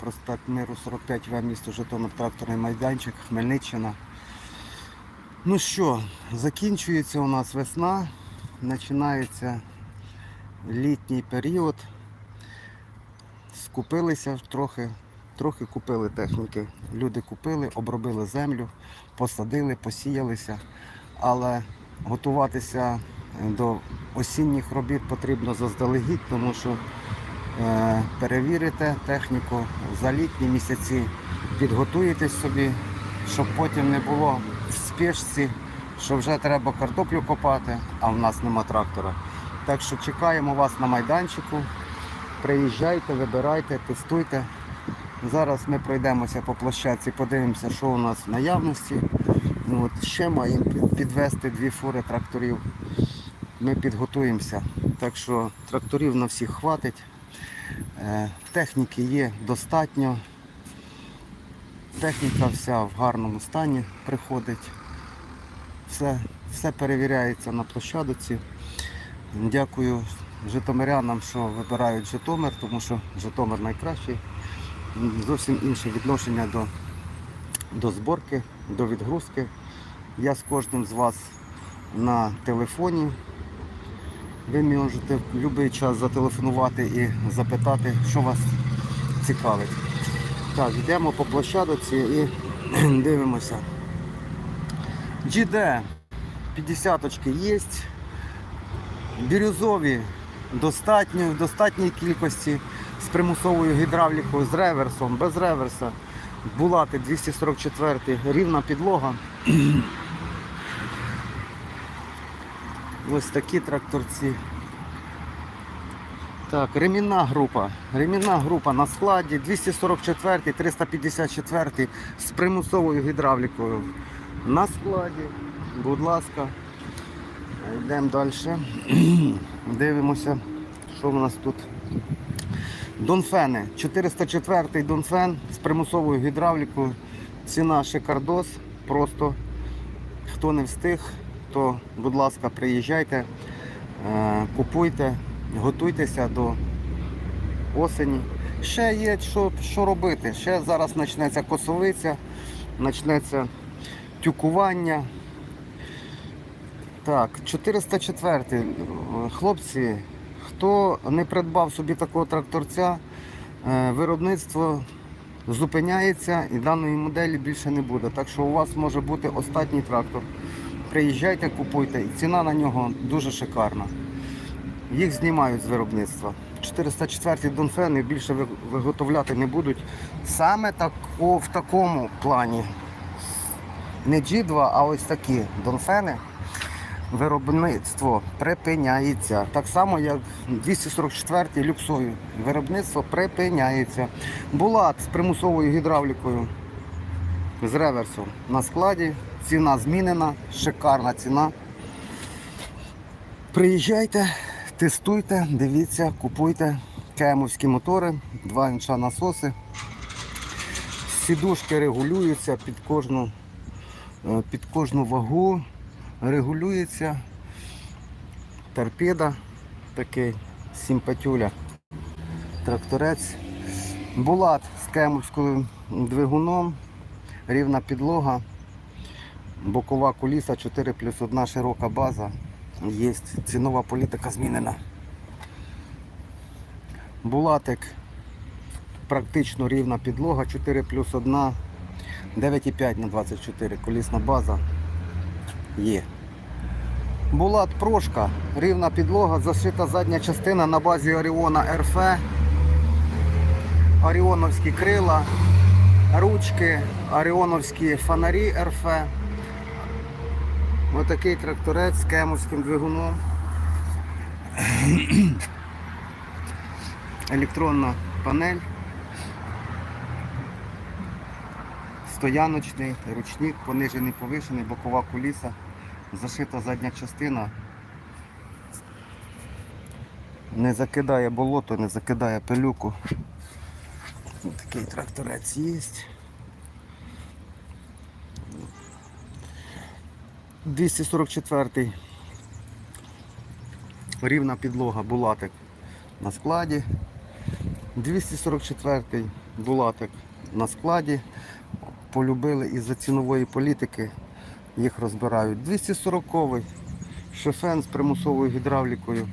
Проспект Миру 45В, місто Житомир, тракторний майданчик, Хмельниччина. Ну що, закінчується у нас весна, починається літній період. Скупилися трохи, трохи купили техніки. Люди купили, обробили землю, посадили, посіялися. Але готуватися до осінніх робіт потрібно заздалегідь, тому що перевірите техніку за літні місяці, підготуєтесь собі, щоб потім не було в спешці, що вже треба картоплю копати, а в нас нема трактора. Так що чекаємо вас на майданчику. Приїжджайте, вибирайте, тестуйте. Зараз ми пройдемося по площадці, подивимося, що у нас в наявності. Ну, От, ще маємо підвести дві фури тракторів. Ми підготуємося. Так що тракторів на всіх хватить. Е, Техніки є достатньо. Техніка вся в гарному стані приходить. Все, все перевіряється на площадці. Дякую житомирянам, що вибирають Житомир, тому що Житомир найкращий. Зовсім інше відношення до, до зборки, до відгрузки. Я з кожним з вас на телефоні. Ви можете в будь-який час зателефонувати і запитати, що вас цікавить. Так, йдемо по площадці і дивимося. GD 50 є. Бірюзові достатньо, в достатній кількості з примусовою гідравлікою, з реверсом, без реверса. Булати 244 рівна підлога. Ось такі тракторці. Так, ремінна група. Ремінна група на складі 244, 354 з примусовою гідравлікою. На складі, будь ласка. Йдемо далі. Дивимося, що в нас тут. Донфени. 404 Донфен з примусовою гідравлікою. Ціна шикардос. Просто хто не встиг, то, будь ласка, приїжджайте, е, купуйте, готуйтеся до осені. Ще є що, що робити. Ще зараз почнеться косовиця, почнеться тюкування. Так, 404. Хлопці, хто не придбав собі такого тракторця, е, виробництво зупиняється і даної моделі більше не буде. Так що у вас може бути останній трактор. Приїжджайте, купуйте. І ціна на нього дуже шикарна. Їх знімають з виробництва. 404 Донфени більше виготовляти не будуть. Саме тако, в такому плані. Не G2, а ось такі Донфени виробництво припиняється. Так само, як 244 люксові. Виробництво припиняється. Булат з примусовою гідравлікою з реверсом на складі. Ціна змінена, шикарна ціна. Приїжджайте, тестуйте, дивіться, купуйте кемовські мотори, 2 інча насоси. Сідушки регулюються під кожну, е, під кожну вагу регулюється торпеда, такий симпатюля, тракторець. Булат з кемовським двигуном, рівна підлога, бокова куліса 4 плюс 1 широка база. Є цінова політика змінена. Булатик практично рівна підлога, 4 плюс 1, 9,5 на 24, колісна база є. Булат прошка, рівна підлога, зашита задня частина на базі Оріона РФ, Оріоновські крила, ручки, Оріоновські фонарі РФ. Отакий тракторець з кемовським двигуном. Електронна панель. Стояночний, ручник, понижений, повишений, бокова куліса, зашита задня частина. Не закидає болото, не закидає пилюку. Такий тракторець є. 244 рівна підлога, булатик на складі. 244-й булатик на складі. Полюбили із-за цінової політики, їх розбирають. 240-й шофен з примусовою гідравлікою.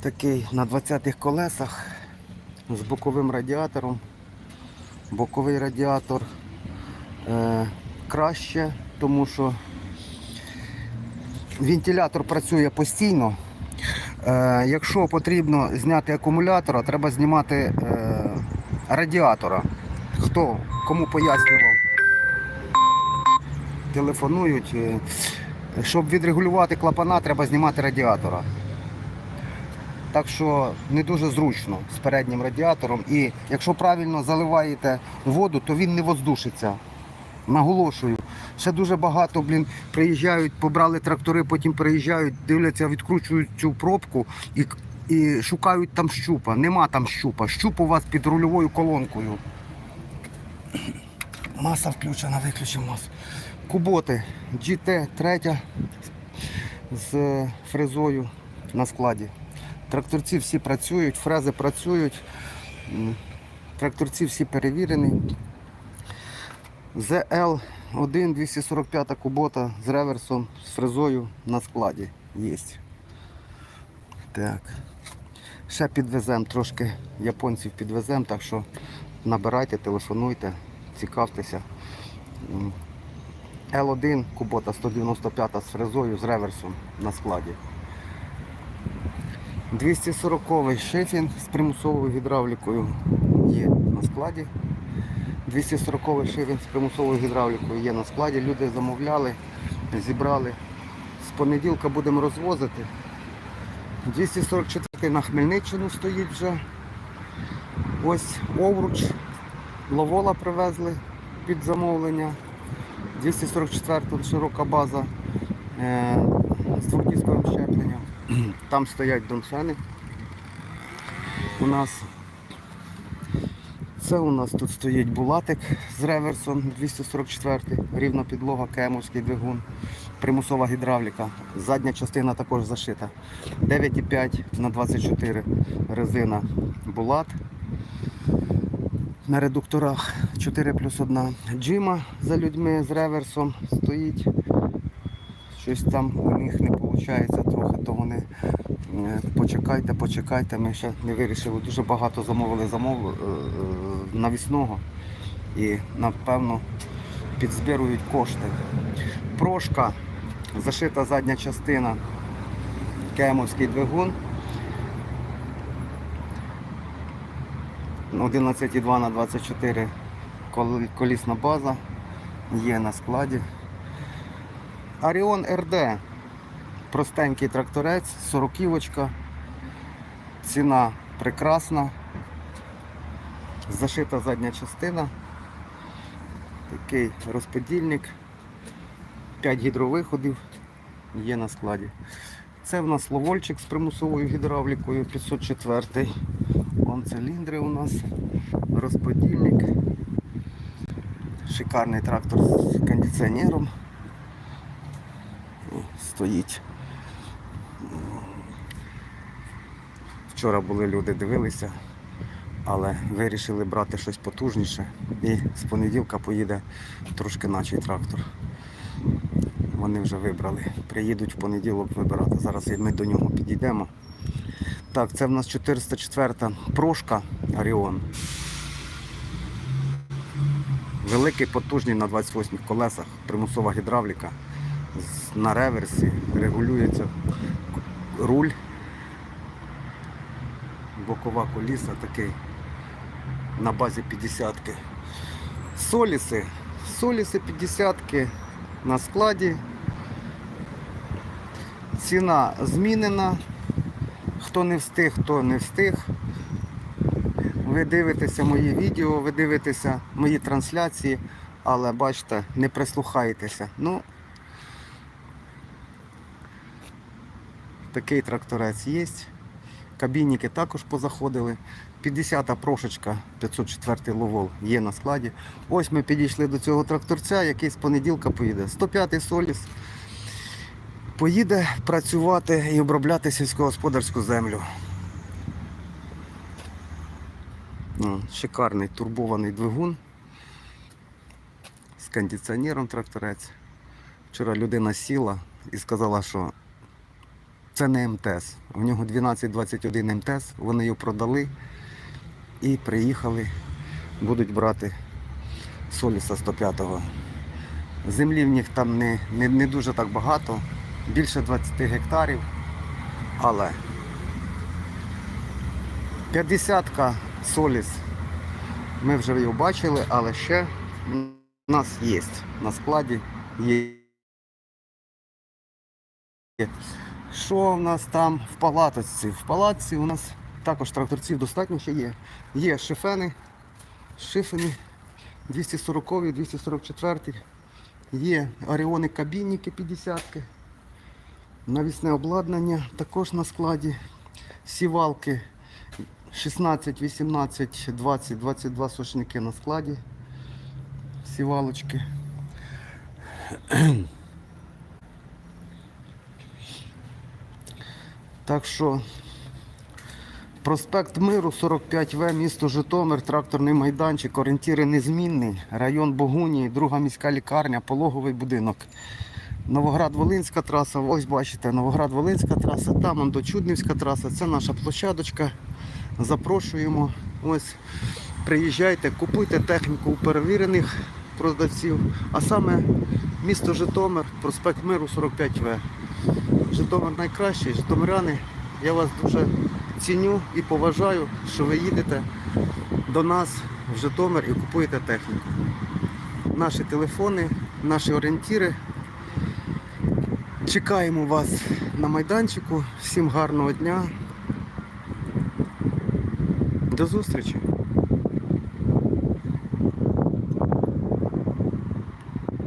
Такий на 20-х колесах з боковим радіатором. Боковий радіатор е, краще, тому що вентилятор працює постійно. Е, якщо потрібно зняти акумулятора, треба знімати е, радіатора. Хто кому пояснював, телефонують. е, Щоб відрегулювати клапана, треба знімати радіатора. Так що не дуже зручно з переднім радіатором. І якщо правильно заливаєте воду, то він не воздушиться. Наголошую. Ще дуже багато, блін, приїжджають, побрали трактори, потім приїжджають, дивляться, відкручують цю пробку і, і шукають там щупа. Нема там щупа. Щуп у вас під рульовою колонкою. Маса включена, виключимо масу. Куботи GT 3 з фрезою на складі. Тракторці всі працюють, фрези працюють. Тракторці всі перевірені. ZL1 245 кубота з реверсом, з фрезою на складі є. Так. Ще підвеземо трошки японців підвеземо, так що набирайте, телефонуйте, цікавтеся. М, L1 кубота 195 з фрезою з реверсом на складі. 240 шифінг з примусовою гідравлікою є на складі. 240 шифінг з примусовою гідравлікою є на складі. Люди замовляли, зібрали. З понеділка будемо розвозити. 244 на Хмельниччину стоїть вже. Ось овруч. Ловола привезли під замовлення. 244 широка база е, з двохдісковим щепленням. Там стоять донфени у нас. Це у нас тут стоїть булатик з реверсом 244, рівна підлога, кемовський двигун, примусова гідравліка. Задня частина також зашита. 9,5 на 24 резина булат. На редукторах 4 плюс 1 джима за людьми з реверсом стоїть. Щось там у них не виходить трохи, то вони е, почекайте, почекайте, ми ще не вирішили. Дуже багато замовили замов е, е, навісного і напевно підзбирують кошти. Прошка, зашита задня частина, кемовський двигун. 11,2 на 24 колісна база є на складі. Аріон РД. Простенький тракторець, сороківочка. Ціна прекрасна. Зашита задня частина. Такий розподільник. 5 гідровиходів є на складі. Це в нас ловольчик з примусовою гідравлікою 504. Вон циліндри у нас, розподільник. Шикарний трактор з кондиціонером стоїть. Вчора були люди, дивилися, але вирішили брати щось потужніше. І з понеділка поїде трошки начий трактор. Вони вже вибрали. Приїдуть в понеділок вибирати. Зараз ми до нього підійдемо. Так, це в нас 404 прошка Оріон. Великий, потужний на 28 колесах, примусова гідравліка. На реверсі регулюється руль, бокова коліса такий на базі 50-ки. Соліси. Соліси 50-ки на складі. Ціна змінена. Хто не встиг, хто не встиг. Ви дивитеся мої відео, ви дивитеся мої трансляції, але бачите, не прислухаєтеся. Ну, такий тракторець є. Кабінники також позаходили. 50-та прошечка 504 ловол є на складі. Ось ми підійшли до цього тракторця, який з понеділка поїде. 105-й соліс. Поїде працювати і обробляти сільськогосподарську землю. Шикарний турбований двигун з кондиціонером тракторець. Вчора людина сіла і сказала, що це не МТС. У нього 1221 МТС, вони його продали і приїхали, будуть брати Соліса 105-го. Землі в них там не, не, не дуже так багато, більше 20 гектарів, але 50-ка Соліс. Ми вже його бачили, але ще у нас є на складі. Є. Що в нас там в палаточці? В палатці у нас також тракторців достатньо ще є. Є шифени, шифени 240 244 Є оріони кабінники 50 навісне обладнання також на складі. Сівалки 16, 18, 20, 22 сушники на складі. Сівалочки. Так що проспект Миру 45В, місто Житомир, тракторний майданчик, орієнтіри незмінний, район Богунії, друга міська лікарня, пологовий будинок. Новоград-Волинська траса, ось бачите, Новоград-Волинська траса, там он Чуднівська траса, це наша площадочка. Запрошуємо. Ось приїжджайте, купуйте техніку у перевірених продавців, а саме місто Житомир, проспект Миру 45В. Житомир найкращий, житомиряни. Я вас дуже ціню і поважаю, що ви їдете до нас в Житомир і купуєте техніку. Наші телефони, наші орієнтіри. Чекаємо вас на майданчику. Всім гарного дня. До зустрічі!